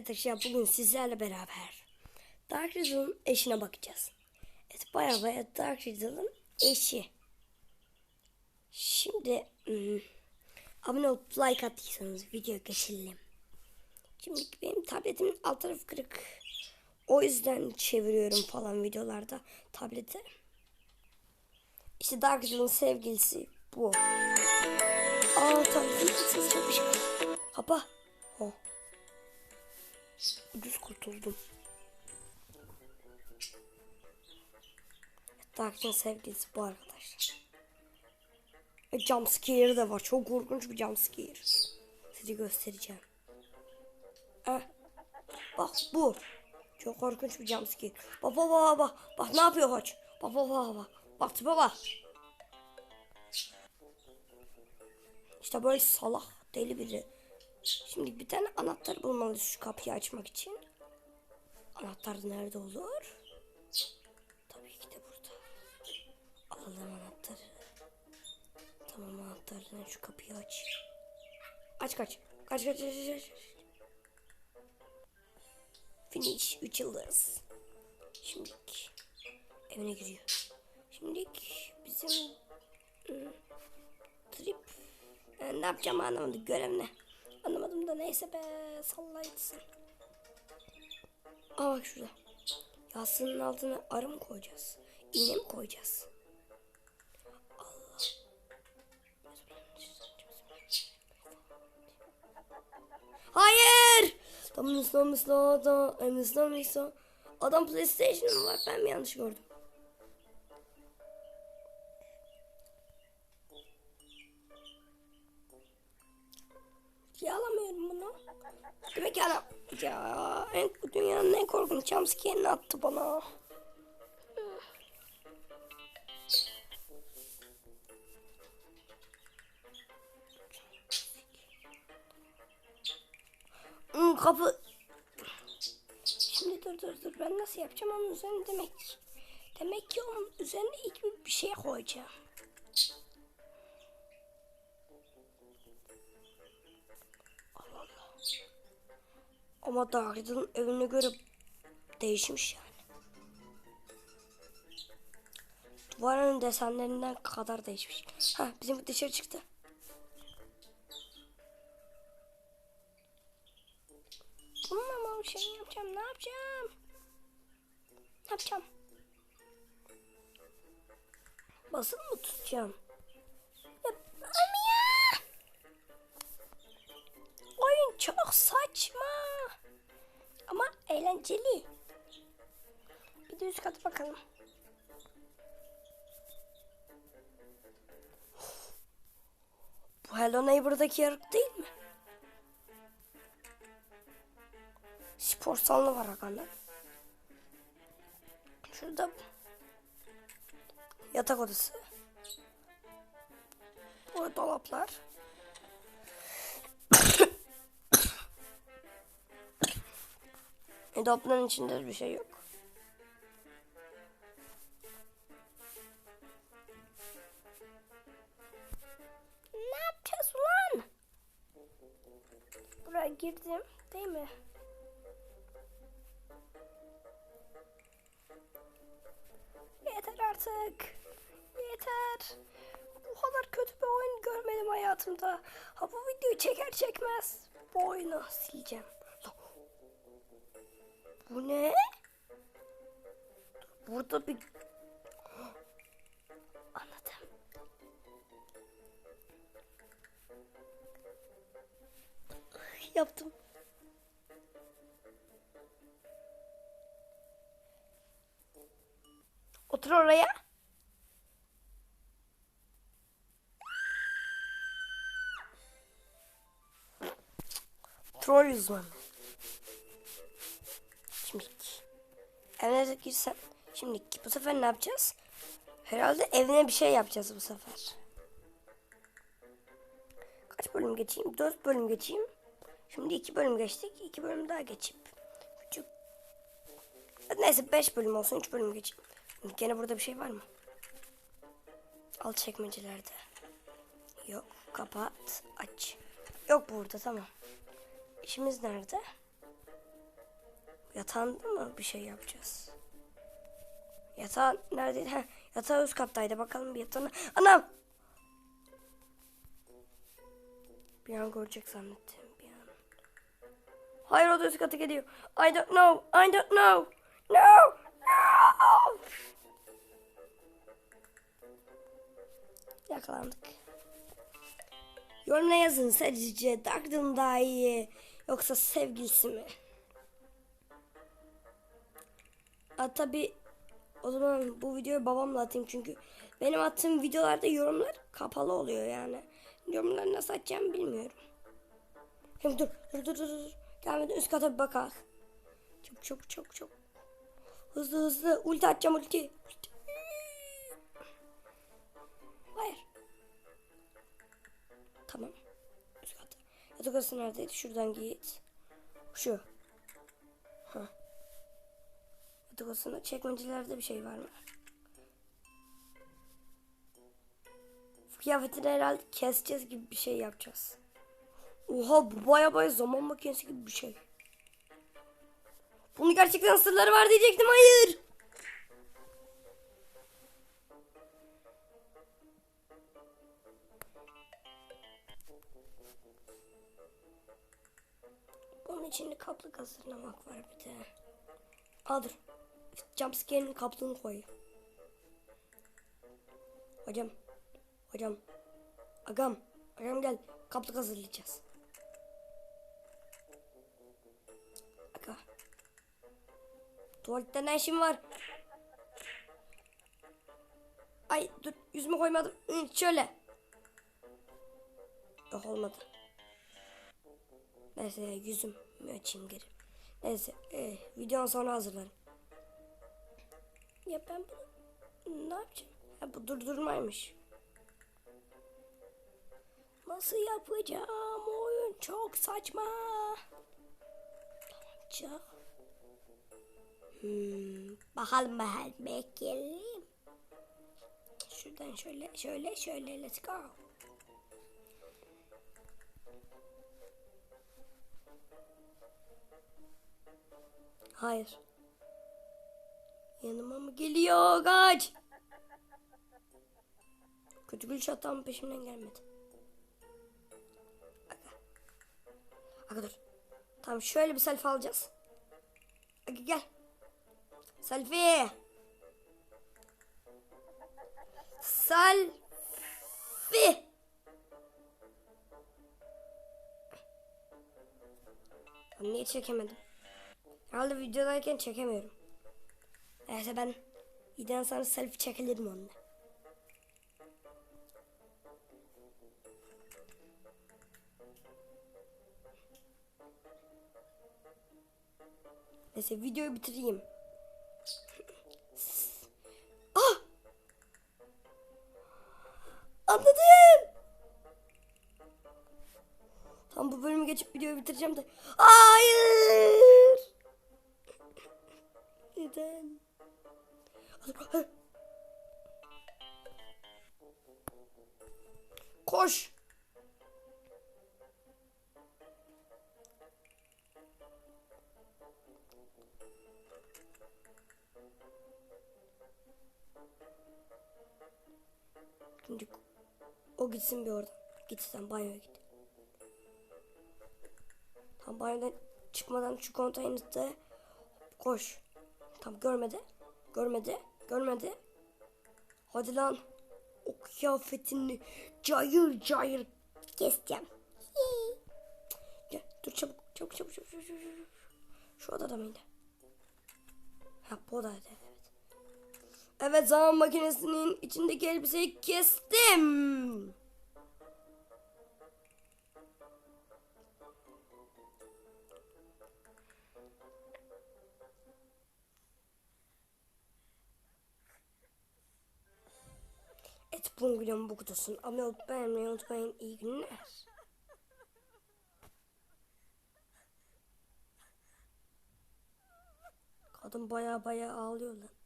Arkadaşlar bugün sizlerle beraber Dark Riddle'ın eşine bakacağız. Evet baya baya Dark Riddle'ın eşi. Şimdi hmm, abone olup like attıysanız video geçelim. Şimdi benim tabletimin alt tarafı kırık. O yüzden çeviriyorum falan videolarda tableti. İşte Dark Riddle'ın sevgilisi bu. Aa tabletin sesi çok şey. Kapa. Oh. Ucuz kurtuldum. Dark'ın sevgilisi bu arkadaşlar. Ve jumpscare de var. Çok korkunç bir jumpscare. Size göstereceğim. Eh. Bak bu. Çok korkunç bir jumpscare. Bak bak bak bak. Bak ne yapıyor hoç. Bak bak bak bak. Bak tipe bak. İşte böyle salak deli biri. Şimdi bir tane anahtar bulmalıyız şu kapıyı açmak için. Anahtar nerede olur? Tabii ki de burada. Alalım anahtarı. Tamam anahtarla şu kapıyı aç. Aç kaç. Kaç kaç kaç kaç. Finish 3 yıldız. Şimdilik evine giriyor. Şimdilik bizim ıı, trip e, ne yapacağım anlamadım görev ne. Da neyse be salla gitsin. Aa bak şurada. Yastığının altına arı mı koyacağız? İğne mi koyacağız? Allah. Hayır! Tam ıslamışla adam, ıslamışla. Adam PlayStation var. Ben mi yanlış gördüm? Ya alamıyorum bunu. Demek ki adam ya en, dünyanın en korkunç jumpscare'ini attı bana. Hmm, kapı. Şimdi dur dur dur ben nasıl yapacağım onun üzerine demek ki. Demek ki onun üzerine ilk bir şey koyacağım. Allah Allah. Ama Dağrı'nın evine göre değişmiş yani. Duvarın desenlerinden kadar değişmiş. Ha bizim dışarı çıktı. Mı bir şey yapacağım? Ne yapacağım? Ne yapacağım? Basılı mı tutacağım? Çok saçma. Ama eğlenceli. Bir de üst kata bakalım. Bu Hello Neighbor'daki yarık değil mi? Spor salonu var Hakan'da. Şurada yatak odası. Burada dolaplar. E, dolapların içinde bir şey yok. Ne yapacağız ulan? Buraya girdim değil mi? Yeter artık. Yeter. Bu kadar kötü bir oyun görmedim hayatımda. Ha bu videoyu çeker çekmez bu oyunu sileceğim. Bu ne? Burada bir... Anladım. Yaptım. Otur oraya. Troll uzmanı. Evine de girsem. Şimdi bu sefer ne yapacağız? Herhalde evine bir şey yapacağız bu sefer. Kaç bölüm geçeyim? Dört bölüm geçeyim. Şimdi iki bölüm geçtik. iki bölüm daha geçip. Küçük. Neyse beş bölüm olsun. Üç bölüm geçeyim. Gene burada bir şey var mı? Alt çekmecelerde. Yok. Kapat. Aç. Yok burada tamam. İşimiz nerede? Yatağında mı bir şey yapacağız? Yatağı neredeydi? Heh, yatağı üst kattaydı. Bakalım bir yatağına. Anam! Bir an görecek zannettim. Bir an. Hayır o da üst kata gidiyor. I don't know. I don't know. No. No. Yakalandık. Yorumla yazın sadece Dark'ın daha iyi yoksa sevgilisi mi? Ha tabi o zaman bu videoyu babamla atayım çünkü benim attığım videolarda yorumlar kapalı oluyor yani. Yorumları nasıl açacağımı bilmiyorum. Hem dur dur dur dur dur. Gelmeden üst kata bir bakalım. Çok çok çok çok. Hızlı hızlı ulti atacağım ulti. ulti. Hayır. Tamam. Üst kata. Yatak neredeydi? Şuradan git. Şu. Yatak odasında çekmecelerde bir şey var mı? Kıyafetini herhalde keseceğiz gibi bir şey yapacağız. Oha bu baya baya zaman makinesi gibi bir şey. Bunun gerçekten sırları var diyecektim hayır. Bunun içinde kaplı hazırlamak var bir de. Aa dur. Jumpscare'in kaplığını koy. Hocam. Hocam. Agam. Agam gel. Kaplık hazırlayacağız. Aga. Tuvalette ne işim var? Ay dur yüzümü koymadım. Hı, şöyle. Yok olmadı. Neyse yüzüm açayım geri. Neyse e, videonun sonra hazırlarım. Ya ben bunu ne yapacağım? Ha, bu durdurmaymış. Nasıl yapacağım? Oyun çok saçma. Tamam Hmm, bakalım bakalım bekleyelim. Şuradan şöyle şöyle şöyle let's go. Hayır. Yanıma mı geliyor? Kaç. Kötü Gülşah tam peşimden gelmedi. Aga. Aga dur. Tamam şöyle bir selfie alacağız. Aga gel. Selfie. Selfie. Niye çekemedim? Herhalde videodayken çekemiyorum. Neyse ben videonun sonra selfie çekilirim onunla. Neyse videoyu bitireyim. Ah! Anladım. Tam bu bölümü geçip videoyu bitireceğim de. Hayır. Koş. Şimdi o gitsin bir oradan. Git sen banyoya git. Tam banyodan çıkmadan şu konteynerde koş. Tam görmedi. Görmedi. Görmedi. Hadi lan. O kıyafetini cayır cayır keseceğim. Gel dur çabuk çabuk çabuk çabuk çabuk. çabuk. Şu odada mıydı? Ha bu odaydı evet. Evet zaman makinesinin içindeki elbiseyi kestim. Et Bungul'un bu kutusun. Abone olup beğenmeyi unutmayın. İyi günler. Kadın baya baya ağlıyor lan.